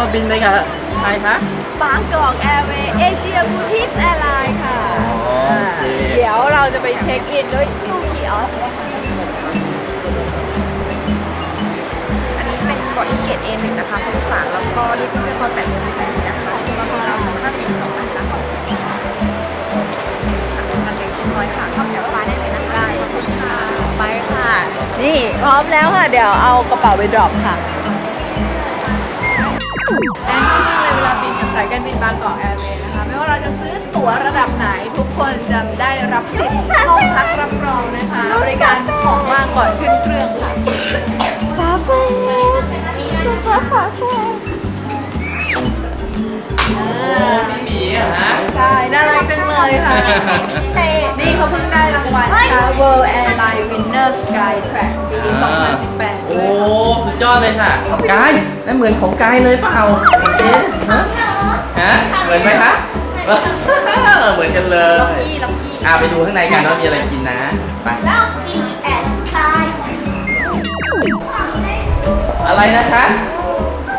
ใครคะบางกอกแอร์เวย์เอเชียบูติสแอร์ไลน์ค่ะอ๋อโอเคเดี๋ยวเราจะไปเช็คอินด้วยยูคีออฟอันนี้เป็นบอดี้เกต A1 นะคะคนที่สามแล้วก็รีบเพื่อนตอน8โมง10นาทีนะคะตอนนี้เราข้ามอีกสองอันนะคะมันเด็กน้อยค่ะเข้าแถวซ้ายได้เลยนะคะขอบคุณค่ะ ไปค่ะ นี่พร้อมแล้วค่ะ เดี๋ยวเอากระเป๋าไปดรอปค่ะ แน่นมากเลยเวลาบินกับสายการบินบางกอกแอร์เวย์นะคะ ไม่ว่าเราจะซื้อตั๋วระดับไหน ทุกคนจะได้รับสิทธิ์ห้องพักรับรองนะคะ บริการของว่างก่อนขึ้นเครื่องค่ะฟ้าเฟ้ตุ๊กตาฟ้าเฟ้อ่า พี่หมีเหรอฮะ ใช่น่ารักจังเลยค่ะนี่เขาเพิ่งได้รางวัลค่ะ World Airline Winner Sky Track ปี 2018โอ้สุดยอดเลยค่ะกายนั่นเหมือนของกายเลยเปล่าเอ๊ะฮะฮะ เหมือนไหมคะ เหมือนกันเลยพี่ล็อกกี้อะไปดูข้างในกันว่ามีอะไรกินนะ ไปอะไรนะคะ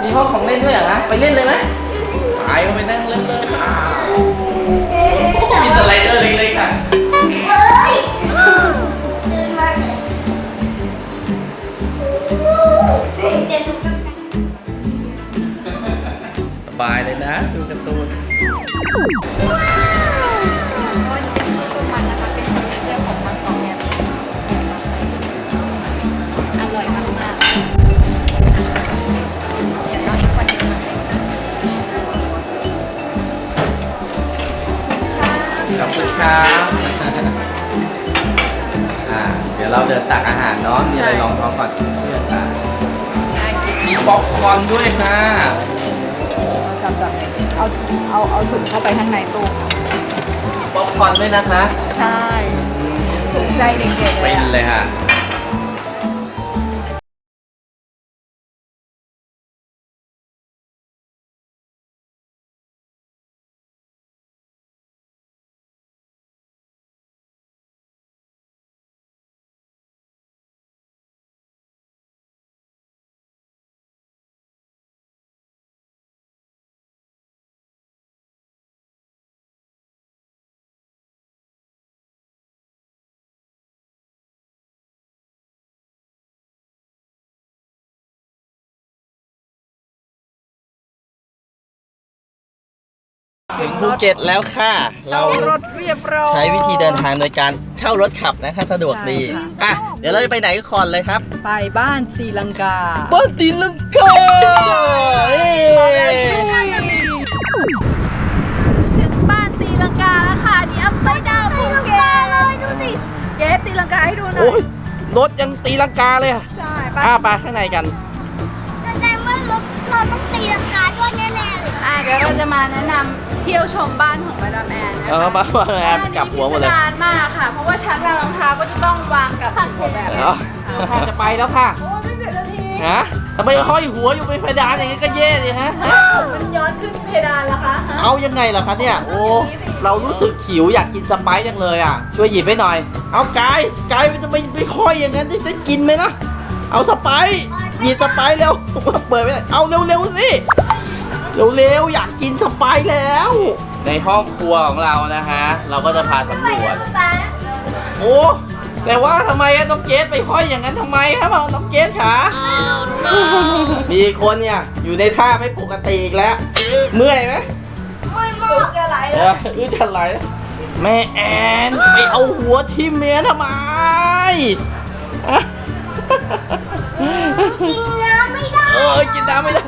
มีห้องของเล่นด้วยเหรอคะ ไปเล่นเลยไหม ไปก็ไปนั่งเล่นเลยค่ะมีสไลเดอร์เล็กๆค่ะสบายเลยนะ ดูการ์ตูน ป๊อปคอร์นด้วยค่ะจับจับเอาเอาเอาถุงเข้าไปข้างในตู้มีป๊อปคอร์นด้วยนะคะ ใช่ถูกใจเด็กๆเลไปยกินอะเลยค่ะ ถึงภูเก็ตแล้วค่ะ เรารถเรียบร้อยใช้วิธีเดินทางโดยการเช่ารถขับนะคะสะดวกดีใช่ค่ะอะ เดี๋ยวเราจะไปไหนก่อนเลยครับ ไปบ้านตีลังกา บ้านตีลังกาเอ้ยถึงบ้านตีลังกาแล้วค่ะนี่อัพไซด์ดาวภูเก็ตเลยดูสิเจ๊ตีลังกาให้ดูหน่อโอ้ยยรถยังตีลังกาเลยอะใช่ไปอะไปข้างในกันแสดงว่ารถเราต้องตีลังกาด้วยแน่ๆเลยอะเดี๋ยวเราจะมาแนะนำ เที่ยวชมบ้านของมาดามแอนนะคะเออมามาแอบกลับหัวหมดเลยบ้านนี้พิสดารมากค่ะ เพราะว่าชั้นวางรองเท้าก็จะต้องวางกับหัวแบบเออค่ะจะไปแล้วค่ะ โอ้ไม่เสร็จนาทีฮะทำไมห้อยหัวอยู่บนเพดานอย่างนี้ก็แย่เลยฮะฮะมันย้อนขึ้นเพดานแล้วคะฮะเอายังไงล่ะคะเนี่ย โอ้ เรารู้สึกหิวอยากกินสไปซ์จังเลยอะ ช่วยหยิบให้หน่อย เอากายกายทำไมไม่ค่อยอย่างนั้นจะได้กินไหมนะ เอาสไปซ์หยิบสไปซ์เร็วเปิดไปเลยเอาเร็วๆสิ เร็วๆอยากกินสไปซ์แล้ว ในห้องครัวของเรานะฮะ เราก็จะพาสำรวจ โอ้แต่ว่าทำไมอะน้องเกดไปห้อยอย่างนั้นทำไมครับเอาน้องเกดขามีคนเนี่ย อยู่ในท่าไม่ปกติอีกแล้ว เมื่อยไหมไม่มากจะไหลเอออื้อจะไหลแม่แอนไปเอาหัวทิ่มเมียทำไมอะกินน้ำไม่ได้เออกินน้ำไม่ได้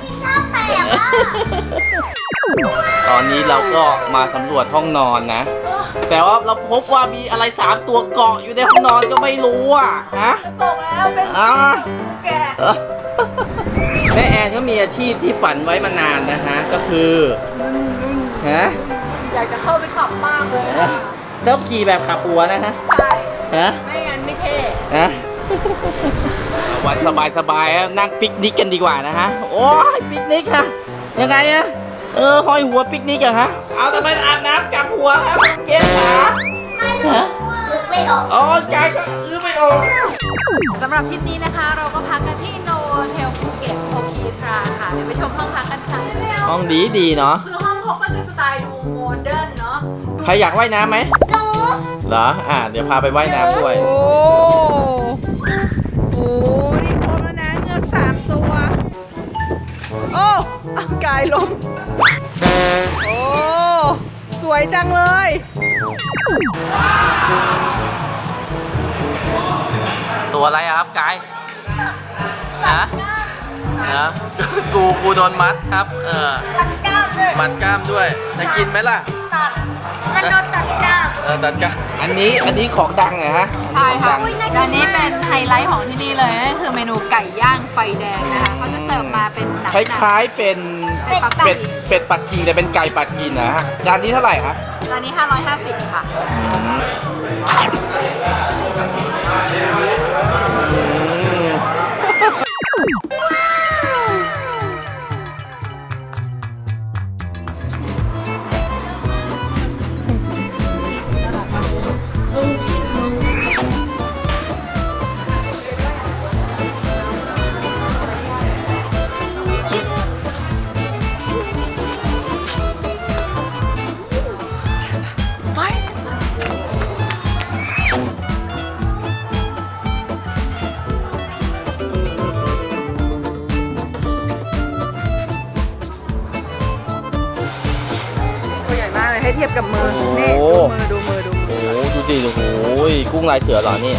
ตอนนี้เราก็มาสำรวจห้องนอนนะ แต่ว่าเราพบว่ามีอะไรสามตัวเกาะอยู่ในห้องนอนก็ไม่รู้อะฮะตกแล้วเป็นอ่าแกะเออแม่แอนก็มีอาชีพที่ฝันไว้มานานนะฮะ ก็คือฮะอยากจะเข้าไปขับมากเลยเอ้าต้องขี่แบบขับหัวนะฮะใช่ฮะไม่งั้นไม่เท่ฮะ วันสบายสบายๆนั่งปิกนิกกันดีกว่านะฮะ โอ้ยปิกนิกค่ะยังไงอะเออห้อยหัวปิกนิกอะฮะ เอาทำไมอาบน้ำกลับหัวครับเกศขาไม่รู้นึกไม่ออกอ๋อกายก็อื้อไม่ออกสำหรับทริปนี้นะคะ เราก็พักกันที่โนเทลภูเก็ตโฮอีทราค่ะ เดี๋ยวไปชมห้องพักกันค่ะห้องดีดีๆเนาะคือห้องเขาก็จะสไตล์ดูโมเดิร์นเนาะใครอยากว่ายน้ำไหมหนูเหรอ อ่าเดี๋ยวพาไปว่ายน้ำด้วยโอ้ กายลม โอ้ สวยจังเลย ตัวอะไรอะครับกายนะนะกูกูโดนมัดครับ เออ ตัดกล้ามเลยมัดกล้ามด้วย จะกินไหมล่ะ ตัด มันโดนตัดกล้าม เออตัดกล้ามอันนี้อันนี้ของดังเหรอฮะ ใช่อันนี้ของค่ะดังและนี่เป็นไฮไลท์ของที่นี่เลยนั่นคือเมนูไก่ย่างไฟแดงนะคะ เขาจะเสิร์ฟมาเป็นหนังคล้ายๆเป็นเป็นปักเป็กิ่ดงเป็ดปักกิ่งแต่เป็นไก่ปักกิ่งนะฮะจานนี้เท่าไหร่ครับร้านนี้ 550 ค่ะตัว เลยให้เทียบกับมือ นี่โอ้ ดูมือดูมือดูมือโอ้โหดูดิโอ้โหกุ้งลายเสือเหรอนี่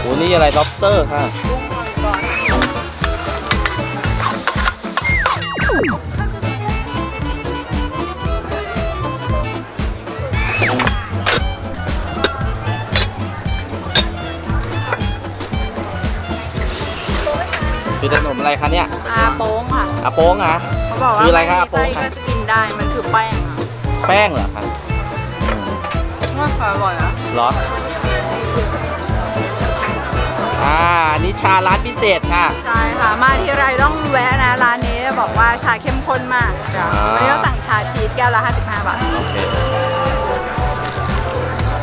โอ้นี่อะไร lobster ค่ะกุ้งมังกรคือขนมอะไรคะเนี่ยอาโป้งค่ะอาโป้งเหรอะเขาบอกว่าคืออะไรครับม่มีอาโป้งไส้ครับก็จะกินได้มันคือแป้งอะ แป้งเหรอคะอืมว่าอร่อยอะเหรอ อ่าอันนี่ชาร้านพิเศษค่ะ ใช่ค่ะ มาที่ไรต้องแวะนะ ร้านนี้บอกว่าชาเข้มข้นมากจ้ะอ่า วันนี้เราสั่งชาชีสแก้วละ 55 บาท โอเค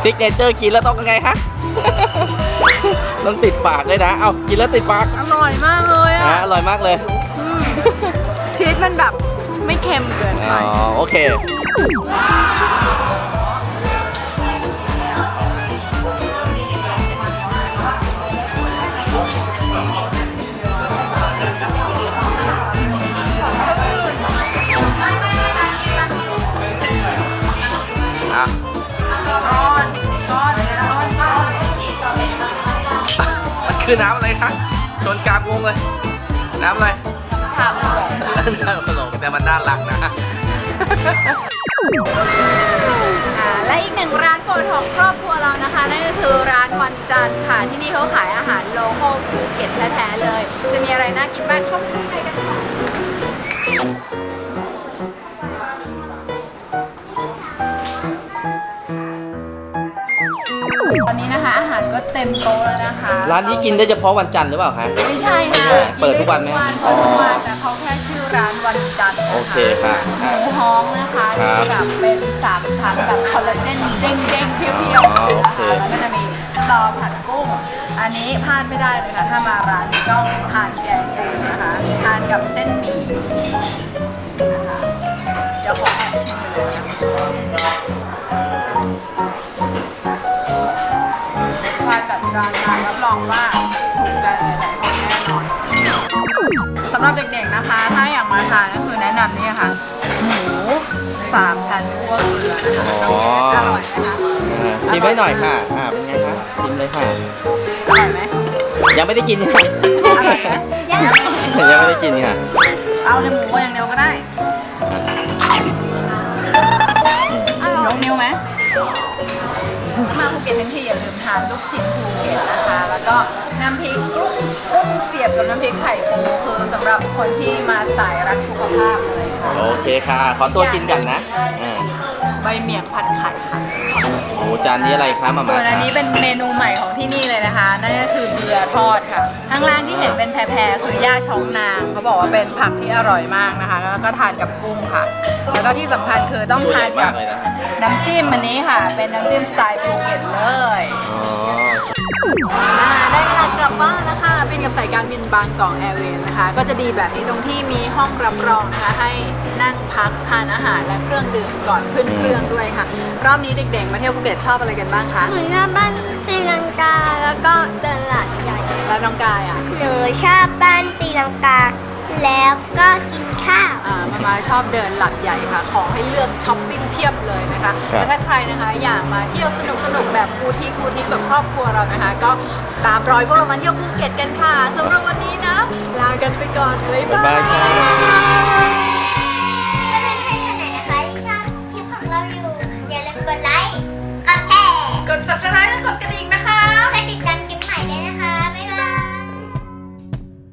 ซิกเนเจอร์กินแล้วต้องยังไงคะต้องติดปากเลยนะ เอากินแล้วติดปากอร่อยมากเลยอะอะอร่อยมากเลย อืมชีสมันแบบไม่เค็มเกินไป อ๋อ โอเค อะร้อนร้อนร้อนร้อนมันคือน้ำอะไรคะชนกลางวงเลย น้ำอะไรฉ่ำเลยน้ำขนมแต่มันน่ารักนะ อ่าและอีกหนึ่งร้านโปรดของครอบครัวเรานะคะ นั่นก็คือร้านวันจันทร์ค่ะ ที่นี่เขาขายอาหารโลคอลภูเก็ตแท้ๆเลย จะมีอะไรน่ากินบ้างเข้าไปข้างในกันค่ะตอนนี้นะคะอาหารก็เต็มโต๊ะแล้วนะคะ ร้านนี้กินได้เฉพาะวันจันทร์หรือเปล่าคะ ไม่ใช่ค่ะเปิดทุกวันไหม เปิดทุกวันแต่เขาแค่ชื่อ ร้านวันจันทร์นะะโอเคค่ะหมูฮ้องนะคะครัที่บแบบเป็นสามชั้นแบบคอลลาเจนเด้งๆเพียวอ๋อๆโอนะเค คะแล้วก็จะมีตอผัดกุ้ง อันนี้พลาดไม่ได้เลยค่ะถ้ามาร้านนี้ต้องท สำหรับเด็กๆนะคะ ถ้าอยากมาทานก็คือแนะนำนี่ค่ะ หมูสามชั้นคั่วเกลือนะคะอ๋ออร่อยนะคะอ่าชิมให้หน่อยค่ะอ่าเป็นไงคะชิมเลยค่ะ อร่อยไหมยังไม่ได้กินค่ะอร่อยไหมยังยังไม่ได้กินค่ะเอาในหมูอย่างเดียวก็ได้ยกนิ้วไหม มาภูเก็ตทั้งทีอย่าลืมทานลูกชิ้นภูเก็ตนะคะ แล้วก็น้ำพริกกุ้งกุ้งเสียบกับน้ำพริกไข่ปูคือสำหรับคนที่มาสายรักสุขภาพเลยค่ะโอเคค่ะ ขอตัวกินกันนะอ่า ใบเหมี่ยงผัดไข่ค่ะ โอ้จานนี้อะไรคะมาส่ม่าวนอันคะนี้เป็นเมนูใหม่ของที่นี่เลยนะคะ นั่นก็คือเบือทอดค่ะ ข้างล่างที่เห็นเป็นแพรๆคือย่าช้องนางเขาบอกว่าเป็นผักที่อร่อยมากนะคะ แล้วก็ทานกับกุ้งค่ะ แล้วก็ที่สำคัญคือต้องตัวใหทาญ่นมากักบเลยนะน้ำจิ้มอันนี้ค่ะ เป็นน้ำจิ้มสไตล์ภูเก็ตเลย อ๋ออ่า ได้เวลากลับบ้านแล้วค่ะบินกับสายการบินบางกอกแอร์เวย์นะคะ ก็จะดีแบบนี้ตรงที่มีห้องรับรองนะคะ ให้นั่งพักทานอาหารและเครื่องดื่มก่อนขึ้นเครื่องด้วยค่ะ รอบนี้เด็กๆ มาเที่ยวภูเก็ตชอบอะไรกันบ้างคะเหมือนชอบบ้านตีลังกาแล้วก็เดินหลัดใหญ่แล้วน้องกายอะหนูชอบบ้านตีลังกา แล้วก็กินข้าว อ่ามามาชอบเดินหลัดใหญ่ค่ะ ของให้เลือกช้อปปิ้งเพียบเลยนะคะครับ และถ้าใครนะคะอยากมาเที่ยวสนุกสนุกๆแบบคูทีคูทีแบบครอบครัวเรานะคะ ก็ตามรอยพวกเรามาเที่ยวภูเก็ตกันค่ะสำหรับวันนี้นะ ลากันไปก่อน บ๊ายบาบ๊ายบายครับย